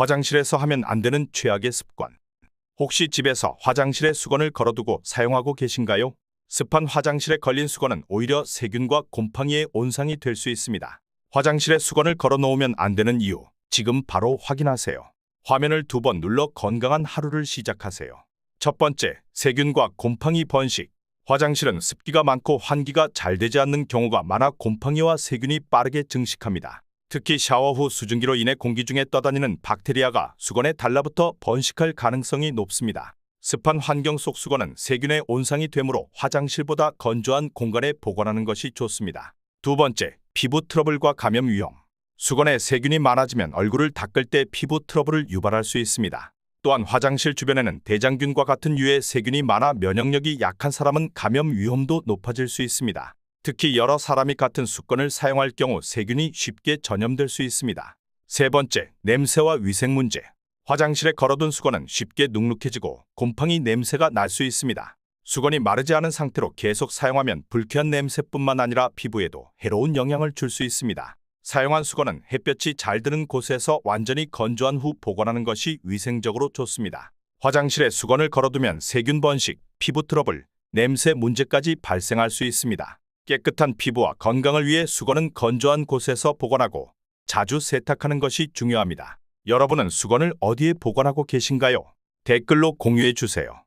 화장실에서 하면 안 되는 최악의 습관. 혹시 집에서 화장실에 수건을 걸어두고 사용하고 계신가요? 습한 화장실에 걸린 수건은 오히려 세균과 곰팡이의 온상이 될 수 있습니다. 화장실에 수건을 걸어 놓으면 안 되는 이유, 지금 바로 확인하세요. 화면을 두 번 눌러 건강한 하루를 시작하세요. 첫 번째, 세균과 곰팡이 번식. 화장실은 습기가 많고 환기가 잘 되지 않는 경우가 많아 곰팡이와 세균이 빠르게 증식합니다. 특히 샤워 후 수증기로 인해 공기 중에 떠다니는 박테리아가 수건에 달라붙어 번식할 가능성이 높습니다. 습한 환경 속 수건은 세균의 온상이 되므로 화장실보다 건조한 공간에 보관하는 것이 좋습니다. 두 번째, 피부 트러블과 감염 위험. 수건에 세균이 많아지면 얼굴을 닦을 때 피부 트러블을 유발할 수 있습니다. 또한 화장실 주변에는 대장균과 같은 유의 세균이 많아 면역력이 약한 사람은 감염 위험도 높아질 수 있습니다. 특히 여러 사람이 같은 수건을 사용할 경우 세균이 쉽게 전염될 수 있습니다. 세 번째, 냄새와 위생 문제. 화장실에 걸어둔 수건은 쉽게 눅눅해지고 곰팡이 냄새가 날 수 있습니다. 수건이 마르지 않은 상태로 계속 사용하면 불쾌한 냄새뿐만 아니라 피부에도 해로운 영향을 줄 수 있습니다. 사용한 수건은 햇볕이 잘 드는 곳에서 완전히 건조한 후 보관하는 것이 위생적으로 좋습니다. 화장실에 수건을 걸어두면 세균 번식, 피부 트러블, 냄새 문제까지 발생할 수 있습니다. 깨끗한 피부와 건강을 위해 수건은 건조한 곳에서 보관하고 자주 세탁하는 것이 중요합니다. 여러분은 수건을 어디에 보관하고 계신가요? 댓글로 공유해 주세요.